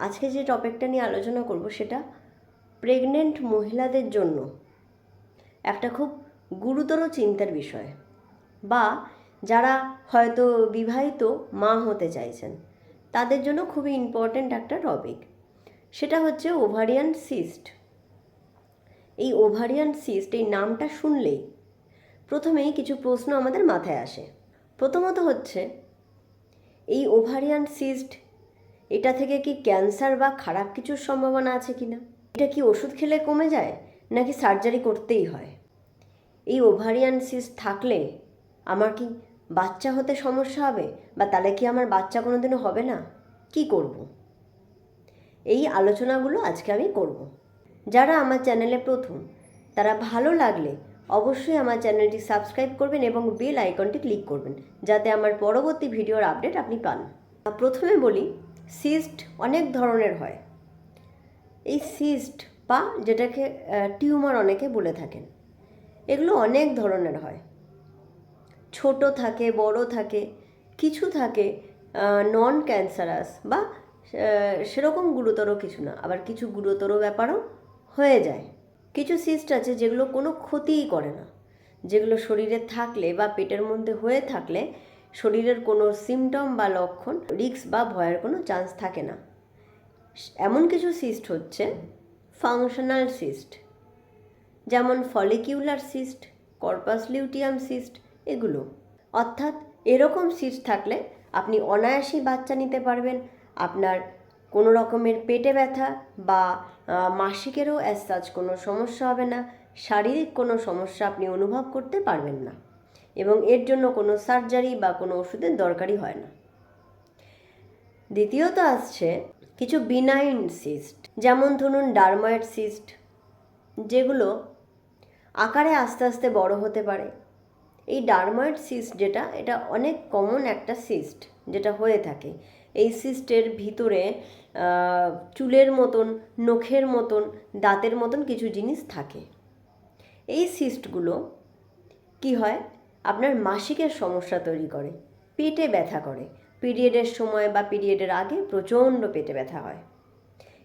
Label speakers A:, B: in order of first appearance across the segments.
A: আজকে যে টপিকটা নিয়ে আলোচনা করব সেটা প্রেগনেন্ট মহিলাদের জন্য একটা খুব গুরুতর চিন্তার বিষয় বা যারা হয়তো বিবাহিত মা হতে চাইছেন, তাদের জন্য খুবই ইম্পর্ট্যান্ট একটা টপিক সেটা হচ্ছে ওভারিয়ান সিস্ট এই ওভারিয়ান সিস্ট এই নামটা শুনলেই প্রথমেই কিছু প্রশ্ন আমাদের মাথায় আসে। প্রথমত হচ্ছে, এই ওভারিয়ান সিস্ট এটা থেকে কি ক্যান্সার বা খারাপ কিছুর সম্ভাবনা আছে কি না? এটা কি ওষুধ খেলে কমে যায়, নাকি সার্জারি করতেই হয়? এই ওভারিয়ান সিস্ট থাকলে আমার কি বাচ্চা হতে সমস্যা হবে, বা তাহলে কি আমার বাচ্চা কোনোদিনও হবে না? কি করব? এই আলোচনাগুলো আজকে আমি করব। যারা আমার চ্যানেলে প্রথম, তারা ভালো লাগলে অবশ্যই আমার চ্যানেলটি সাবস্ক্রাইব করবেন এবং বেল আইকনটি ক্লিক করবেন, যাতে আমার পরবর্তী ভিডিওর আপডেট আপনি পান। প্রথমে বলি সিস্ট অনেক ধরনের হয়। এই সিস্ট বা যেটাকে টিউমার অনেকে বলে থাকেন, এগুলো অনেক ধরনের হয়। ছোট থাকে, বড় থাকে, কিছু থাকে নন ক্যান্সারাস বা সেরকম গুরুতর কিছু না, আবার কিছু গুরুতর ব্যাপারও হয়ে যায়। কিছু সিস্ট আছে যেগুলো কোনো ক্ষতিই করে না, যেগুলো শরীরে থাকলে বা পেটের মধ্যে হয়ে থাকলে শরীরের কোনো সিমটম বা লক্ষণ রিস্ক বা ভয়ের কোনো চান্স থাকে না। এমন কিছু সিস্ট হচ্ছে ফাংশনাল সিস্ট যেমন follicular cyst corpus luteum cyst এগুলো। অর্থাৎ এরকম সিস্ট থাকলে আপনি অনায়াসেই বাচ্চা নিতে পারবেন। আপনার কোনো রকমের পেটে ব্যথা বা মাসিকেরও অ্যাজ সাচ কোনো সমস্যা হবে না। শারীরিক কোনো সমস্যা আপনি অনুভব করতে পারবেন না। এবং এর জন্য কোনো সার্জারি বা কোনো ওষুধের দরকারই হয় না। দ্বিতীয়ত আসছে কিছু বিনাইন সিস্ট যেমন ধরুন ডার্ময়েড সিস্ট যেগুলো আকারে আস্তে আস্তে বড় হতে পারে। এই ডার্ময়েড সিস্ট যেটা, এটা অনেক কমন একটা সিস্ট যেটা হয়ে থাকে। এই সিস্টের ভিতরে চুলের মতন, নখের মতন, দাঁতের মতন কিছু জিনিস থাকে। এই সিস্টগুলো কি হয়? আপনার মাসিকের সমস্যা তৈরি করে, পেটে ব্যথা করে। পিরিয়ডের সময় বা পিরিয়ডের আগে প্রচণ্ড পেটে ব্যথা হয়।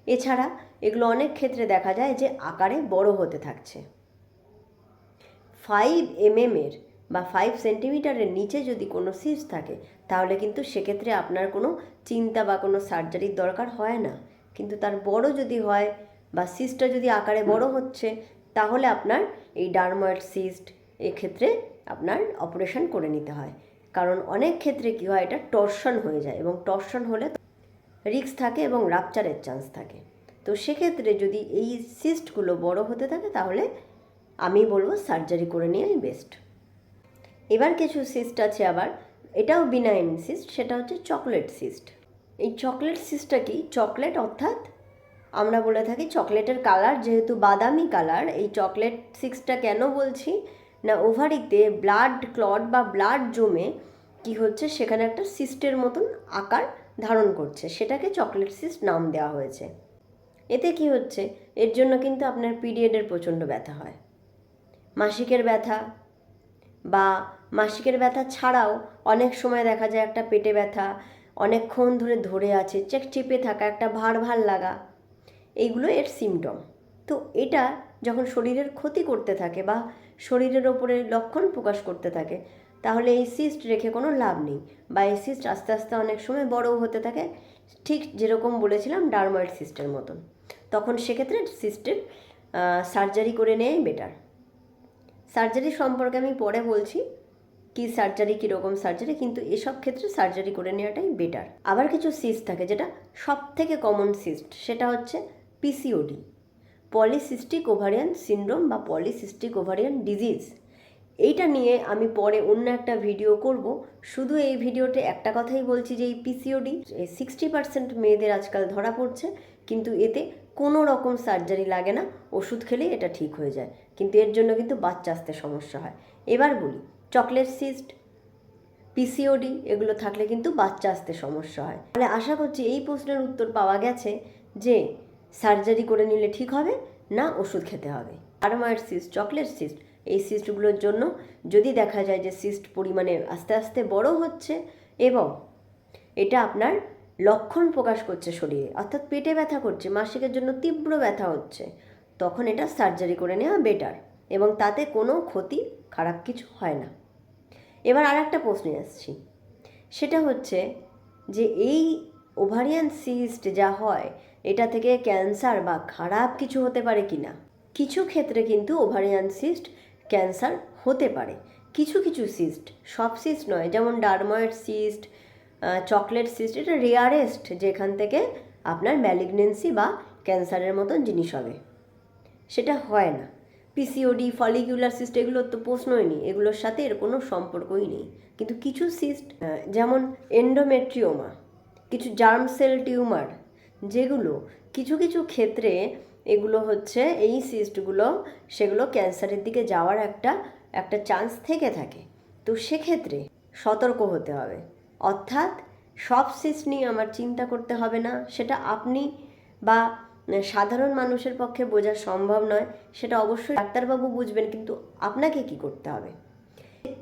A: এছাড়া এগুলো অনেক ক্ষেত্রে দেখা যায় যে আকারে বড় হতে থাকছে। ফাইভ এমএম এর বা ফাইভ সেন্টিমিটারের নিচে যদি কোনো সিস্ট থাকে, তাহলে কিন্তু সেক্ষেত্রে আপনার কোনো চিন্তা বা কোনো সার্জারির দরকার হয় না। কিন্তু তার বড় যদি হয় বা সিস্টটা যদি আকারে বড় হচ্ছে, তাহলে আপনার এই ডার্ময়েড সিস্ট এক্ষেত্রে আপনার অপারেশন করে নিতে হয়। কারণ অনেক ক্ষেত্রে কী হয়, এটা টর্শন হয়ে যায় এবং টর্শন হলে রিস্ক থাকে এবং রাপচারের চান্স থাকে। তো সেক্ষেত্রে যদি এই সিস্টগুলো বড় হতে থাকে, তাহলে আমি বলব সার্জারি করে নেওয়াই বেস্ট এবার কিছু সিস্ট আছে আবার। এটাও বিনাইন সিস্ট সেটা হচ্ছে চকলেট সিস্ট এই চকলেট সিস্টটা কি? চকলেট অর্থাৎ আমরা বলে থাকি চকলেটের কালার যেহেতু বাদামি কালার এই চকলেট সিস্টটা কেন বলছি? না ওভারিতে ব্লাড ক্লট বা ব্লাড জমে কি হচ্ছে? সেখানে একটা সিস্টের মতন আকার ধারণ করছে। সেটাকে চকলেট সিস্ট নাম দেওয়া হয়েছে। এতে কি হচ্ছে? এর জন্য কিন্তু আপনার পিরিয়ডের প্রচণ্ড ব্যথা হয়। মাসিকের ব্যথা বা মাসিকের ব্যথা ছাড়াও অনেক সময় দেখা যায় একটা পেটে ব্যথা, অনেকক্ষণ ধরে ধরে আছে চেক চেপে থাকা, একটা ভার ভার লাগা, এইগুলো এর সিমটম তো এটা যখন শরীরের ক্ষতি করতে থাকে বা শরীরের ওপরে লক্ষণ প্রকাশ করতে থাকে, তাহলে এই সিস্ট রেখে কোনো লাভ নেই বা এই সিস্ট আস্তে আস্তে অনেক সময় বড়ও হতে থাকে। ঠিক যেরকম বলেছিলাম ডার্ময়েড সিস্টের মতন। তখন সেক্ষেত্রে সিস্টের সার্জারি করে নেওয়াই বেটার সার্জারি সম্পর্কে আমি পরে বলছি, কি সার্জারি কীরকম সার্জারি কিন্তু এসব ক্ষেত্রে সার্জারি করে নেওয়াটাই বেটার আবার কিছু সিস্ট থাকে যেটা সব থেকে কমন সিস্ট সেটা হচ্ছে পিসিওডি পলিসিস্টিক ওভারিয়ান সিনড্রোম বা পলিসিস্টিক ওভারিয়ান ডিজিজ এইটা নিয়ে আমি পরে অন্য একটা ভিডিও করব। শুধু এই ভিডিওতে একটা কথাই বলছি যে এই পিসিওডি সিক্সটি পার্সেন্ট মেয়েদের আজকাল ধরা পড়ছে। কিন্তু এতে কোনো রকম সার্জারি লাগে না, ওষুধ খেলেই এটা ঠিক হয়ে যায়। কিন্তু এর জন্য কিন্তু বাচ্চা আসতে সমস্যা হয়। এবার বলি চকলেট সিস্ট পিসিওডি এগুলো থাকলে কিন্তু বাচ্চা আসতে সমস্যা হয়। তাহলে আশা করছি এই প্রশ্নের উত্তর পাওয়া গেছে যে সার্জারি করে নিলে ঠিক হবে, না ওষুধ খেতে হবে। আরমায়ের সিস্ট চকলেট সিস্ট এই সিস্টগুলোর জন্য যদি দেখা যায় যে সিস্ট পরিমাণে আস্তে আস্তে বড় হচ্ছে এবং এটা আপনার লক্ষণ প্রকাশ করছে শরীরে, অর্থাৎ পেটে ব্যথা করছে, মাসিকের জন্য তীব্র ব্যথা হচ্ছে, তখন এটা সার্জারি করে নেওয়া বেটার এবং তাতে কোনো ক্ষতি, খারাপ কিছু হয় না। এবার আর একটা প্রশ্নে আসছি, সেটা হচ্ছে যে এই ওভারিয়ান সিস্ট যা হয় এটা থেকে ক্যান্সার বা খারাপ কিছু হতে পারে কি না কিছু ক্ষেত্রে কিন্তু ওভারিয়ান সিস্ট ক্যান্সার হতে পারে। কিছু কিছু সিস্ট, সব সিস্ট নয়, যেমন ডারময়েড সিস্ট চকলেট সিস্ট, এটা রেয়ারেস্ট যেখান থেকে আপনার ম্যালিগনেন্সি বা ক্যান্সারের মতন জিনিস হবে। সেটা হয় না। পিসিওডি ফলিকুলার সিস্ট এগুলোর তো প্রশ্নই নেই, এগুলোর সাথে এর কোনো সম্পর্কই নেই। কিন্তু কিছু সিস্ট যেমন এন্ডোমেট্রিওমা কিছু জার্ম সেল টিউমার যেগুলো কিছু কিছু ক্ষেত্রে এগুলো হচ্ছে, এই সিস্টগুলো সেগুলো ক্যান্সারের দিকে যাওয়ার একটা একটা চান্স থেকে থাকে। তো সেক্ষেত্রে সতর্ক হতে হবে। অর্থাৎ সব সিস্ট নিয়ে আমার চিন্তা করতে হবে না, সেটা আপনি বা সাধারণ মানুষের পক্ষে বোঝা সম্ভব নয়, সেটা অবশ্যই ডাক্তারবাবু বুঝবেন, কিন্তু আপনাকে কি করতে হবে?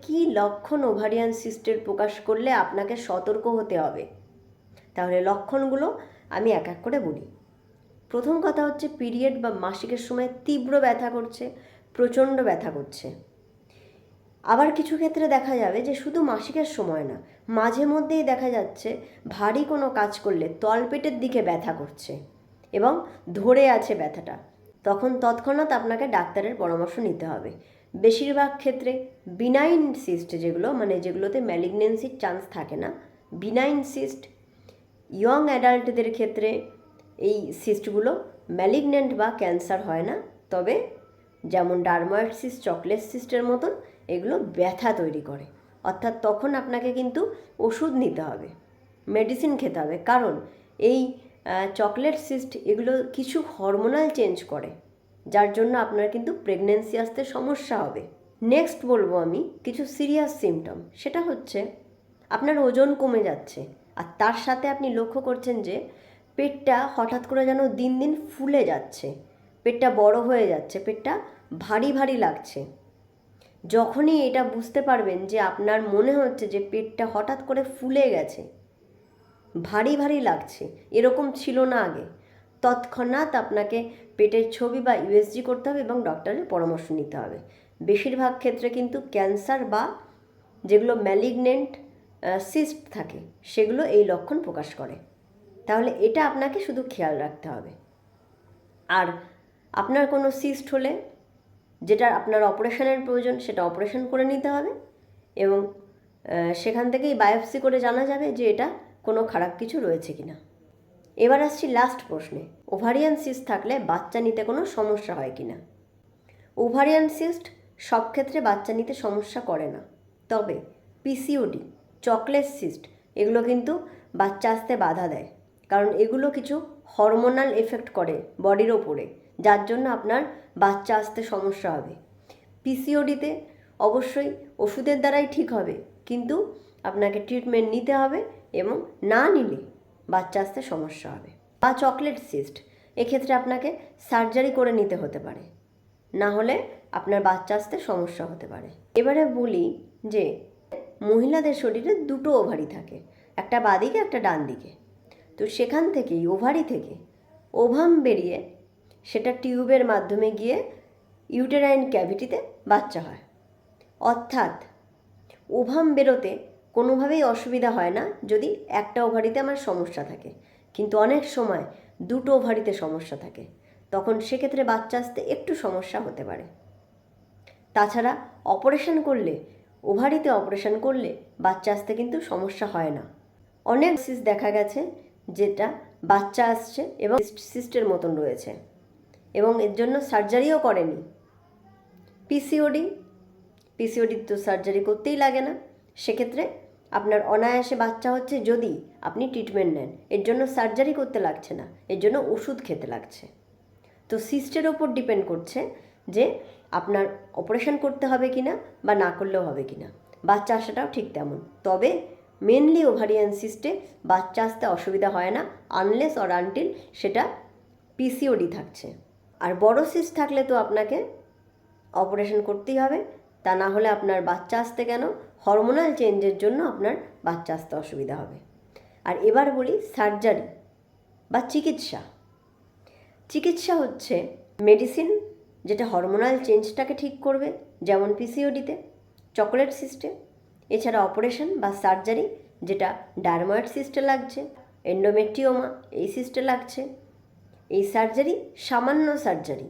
A: কি লক্ষণ ওভারিয়ান সিস্টের প্রকাশ করলে আপনাকে সতর্ক হতে হবে? তাহলে লক্ষণগুলো আমি এক এক করে বলি। প্রথম কথা হচ্ছে পিরিয়ড বা মাসিকের সময় তীব্র ব্যথা করছে, প্রচণ্ড ব্যথা করছে। আবার কিছু ক্ষেত্রে দেখা যাবে যে শুধু মাসিকের সময় না, মাঝে মধ্যেই দেখা যাচ্ছে ভারী কোনো কাজ করলে তলপেটের দিকে ব্যথা করছে এবং ধরে আছে ব্যথাটা। তখন তৎক্ষণাৎ আপনাকে ডাক্তারের পরামর্শ নিতে হবে। বেশিরভাগ ক্ষেত্রে বিনাইন সিস্ট যেগুলো মানে যেগুলোতে ম্যালিগনেন্সির চান্স থাকে না বিনাইন সিস্ট ইয়ং অ্যাডাল্টদের ক্ষেত্রে এই সিস্টগুলো ম্যালিগনেন্ট বা ক্যান্সার হয় না। তবে যেমন ডারময়েড সিস্ট চকলেট সিস্টের মতন এগুলো ব্যথা তৈরি করে। অর্থাৎ তখন আপনাকে কিন্তু ওষুধ নিতে হবে মেডিসিন খেতে হবে। কারণ এই চকলেট সিস্ট এগুলো কিছু হরমোনাল চেঞ্জ করে, যার জন্য আপনার কিন্তু প্রেগনেন্সি আসতে সমস্যা হবে। নেক্সট বলব আমি কিছু সিরিয়াস সিমটম সেটা হচ্ছে আপনার ওজন কমে যাচ্ছে। আর তার সাথে আপনি লক্ষ্য করছেন যে পেটটা হঠাৎ করে যেন দিন দিন ফুলে যাচ্ছে। পেটটা বড় হয়ে যাচ্ছে, পেটটা ভারী ভারী লাগছে। যখনই এটা বুঝতে পারবেন যে আপনার মনে হচ্ছে যে পেটটা হঠাৎ করে ফুলে গেছে, ভারী ভারী লাগছে, এরকম ছিল না আগে। তৎক্ষণাৎ আপনাকে পেটের ছবি বা ইউএসজি করতে হবে এবং ডক্টরের পরামর্শ নিতে হবে। বেশিরভাগ ক্ষেত্রে কিন্তু ক্যান্সার বা যেগুলো ম্যালিগনেন্ট সিস্ট থাকে, সেগুলো এই লক্ষণ প্রকাশ করে। তাহলে এটা আপনাকে শুধু খেয়াল রাখতে হবে। আর আপনার কোনো সিস্ট হলে যেটা আপনার অপারেশনের প্রয়োজন, সেটা অপারেশন করে নিতে হবে এবং সেখান থেকেই বায়োপসি করে জানা যাবে যে এটা কোনো খারাপ কিছু রয়েছে কি না এবার আসছি লাস্ট প্রশ্নে। ওভারিয়ান সিস্ট থাকলে বাচ্চা নিতে কোনো সমস্যা হয় কি না ওভারিয়ান সিস্ট সব ক্ষেত্রে বাচ্চা নিতে সমস্যা করে না। তবে পিসিওডি চকলেট সিস্ট, এগুলো কিন্তু বাচ্চা আসতে বাধা দেয়। কারণ এগুলো কিছু হরমোনাল এফেক্ট করে বডির ওপরে, যার জন্য আপনার বাচ্চা আসতে সমস্যা হবে। পিসিওডিতে অবশ্যই ওষুধের দ্বারাই ঠিক হবে, কিন্তু আপনাকে ট্রিটমেন্ট নিতে হবে এবং না নিলে বাচ্চা আসতে সমস্যা হবে। বা চকলেট সিস্ট, এক্ষেত্রে আপনাকে সার্জারি করে নিতে হতে পারে, না হলে আপনার বাচ্চা আসতে সমস্যা হতে পারে। এবারে বলি যে মহিলাদের শরীরে দুটো ওভারি থাকে, একটা বাদিকে, একটা ডান দিকে। তো সেখান থেকেই ওভারি থেকে, ওভাম বেরিয়ে সেটা টিউবের মাধ্যমে গিয়ে ইউটেরাইন ক্যাভিটিতে বাচ্চা হয়। অর্থাৎ ওভাম বেরোতে কোনোভাবেই অসুবিধা হয় না যদি একটা ওভারিতে আমার সমস্যা থাকে। কিন্তু অনেক সময় দুটো ওভারিতে সমস্যা থাকে, তখন সেক্ষেত্রে বাচ্চা আসতে একটু সমস্যা হতে পারে। তাছাড়া অপারেশন করলে ওভারিতে অপারেশন করলে বাচ্চা আসতে কিন্তু সমস্যা হয় না। অনেক সিস দেখা গেছে যেটা বাচ্চা আসছে এবং সিস্টের মতন রয়েছে এবং এর জন্য সার্জারিও করেনি। পিসিওডি পিসিওডির তো সার্জারি করতেই লাগে না। সেক্ষেত্রে আপনার অনায়াসে বাচ্চা হচ্ছে যদি আপনি ট্রিটমেন্ট নেন। এর জন্য সার্জারি করতে লাগছে না। এর জন্য ওষুধ খেতে লাগছে। তো সিস্টের ওপর ডিপেন্ড করছে যে আপনার অপারেশন করতে হবে কি না বা না করলেও হবে কি না বাচ্চা আসাটাও ঠিক তেমন। তবে মেনলি ওভারিয়ান সিস্টে বাচ্চা আসতে অসুবিধা হয় না আনলেস অর আনটিল সেটা পিসিওডি থাকছে। আর বড় সিস্ট থাকলে তো আপনাকে অপারেশন করতেই হবে, তা না হলে আপনার বাচ্চা আসতে কেন? হরমোনাল চেঞ্জের জন্য আপনার বাচ্চা আসতে অসুবিধা হবে। আর এবার বলি সার্জারি বা চিকিৎসা। চিকিৎসা হচ্ছে মেডিসিন যেটা হরমোনাল চেঞ্জটাকে ঠিক করবে, যেমন পিসিওডিতে চকোলেট সিস্টেম এছাড়া অপারেশন বা সার্জারি যেটা ডারময়েড সিস্টে লাগছে এন্ডোমেট্রিওমা এই সিস্টে লাগছে, এই সার্জারি সামান্য সার্জারি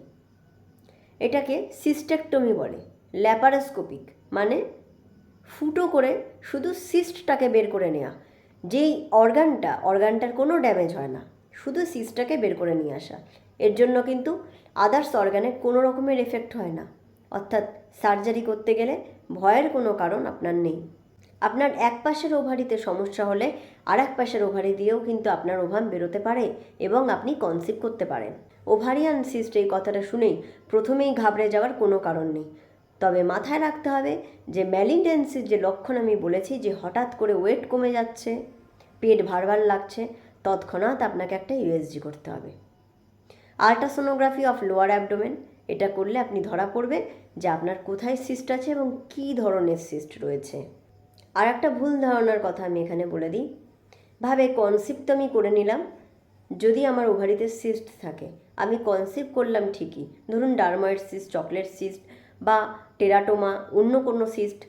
A: এটাকে সিস্টেকটমি বলে ল্যাপারোস্কোপিক মানে ফুটো করে শুধু সিস্টটাকে বের করে নেওয়া যেই অর্গানটা অর্গানটার কোনো ড্যামেজ হয় না, শুধু সিস্টটাকে বের করে নিয়ে আসা। এর জন্য কিন্তু আদার্স অর্গানে কোনো রকমের এফেক্ট হয় না। অর্থাৎ সার্জারি করতে গেলে ভয়ের কোনো কারণ আপনার নেই। আপনার এক পাশের ওভারিতে সমস্যা হলে আর এক পাশের ওভারি দিয়েও কিন্তু আপনার ওভাম বেরোতে পারে এবং আপনি কনসিভ করতে পারেন। ওভারিয়ান সিস্ট এই কথাটা শুনেই প্রথমেই ঘাবড়ে যাওয়ার কোনো কারণ নেই। তবে মাথায় রাখতে হবে যে ম্যালিটেন্সির যে লক্ষণ আমি বলেছি যে হঠাৎ করে ওয়েট কমে যাচ্ছে, পেট ভারবার লাগছে, তৎক্ষণাৎ আপনাকে একটা ইউএসজি করতে হবে। Ultrasonography of lower abdomen. এটা করলে আপনি ধরা পড়বে যে আপনার কোথায় সিস্ট আছে এবং কী ধরনের সিস্ট রয়েছে। আর একটা ভুল ধারণার কথা আমি এখানে বলে দিই। ভাবে কনসিপ্ট আমি করে নিলাম। যদি আমার ওভারিতে সিস্ট থাকে, আমি কনসিভ করলাম ঠিকই। ধরুন ডারময়েড সিস্ট চকলেট সিস্ট বা টেরাটোমা অন্য কোনো সিস্ট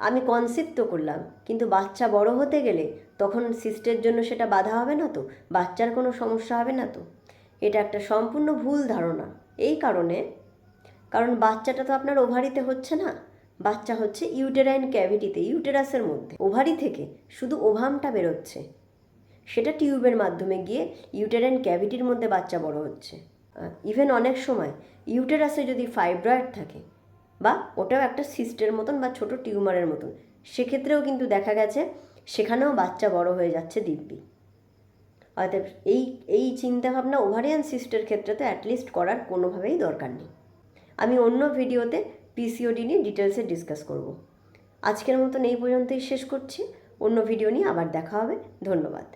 A: আমি কনসিভ তো করলাম, কিন্তু বাচ্চা বড় হতে গেলে তখন সিস্টের জন্য সেটা বাধা হবে না তো? বাচ্চার কোনো সমস্যা হবে না তো? এটা একটা সম্পূর্ণ ভুল ধারণা। এই কারণে, কারণ বাচ্চাটা তো আপনার ওভারিতে হচ্ছে না। বাচ্চা হচ্ছে ইউটেরাইন ক্যাভিটিতে, ইউটেরাসের মধ্যে। ওভারি থেকে শুধু ওভামটা বেরোচ্ছে। সেটা টিউবের মাধ্যমে গিয়ে ইউটেরাইন ক্যাভিটির মধ্যে বাচ্চা বড় হচ্ছে। ইভেন অনেক সময় ইউটেরাসে যদি ফাইব্রয়েড থাকে বা ওটাও একটা সিস্টের মতন বা ছোট টিউমারের মতন, সেক্ষেত্রেও কিন্তু দেখা গেছে সেখানেও বাচ্চা বড় হয়ে যাচ্ছে দিব্যি। অতএব এই এই চিন্তাভাবনা ওভারিয়ান সিস্টের ক্ষেত্রে তো অ্যাটলিস্ট করার কোনোভাবেই দরকার নেই। আমি অন্য ভিডিওতে পিসিওডি নিয়ে ডিটেলসে ডিসকাস করব। আজকের মতন এই পর্যন্তই শেষ করছি। অন্য ভিডিও নিয়ে আবার দেখা হবে। ধন্যবাদ।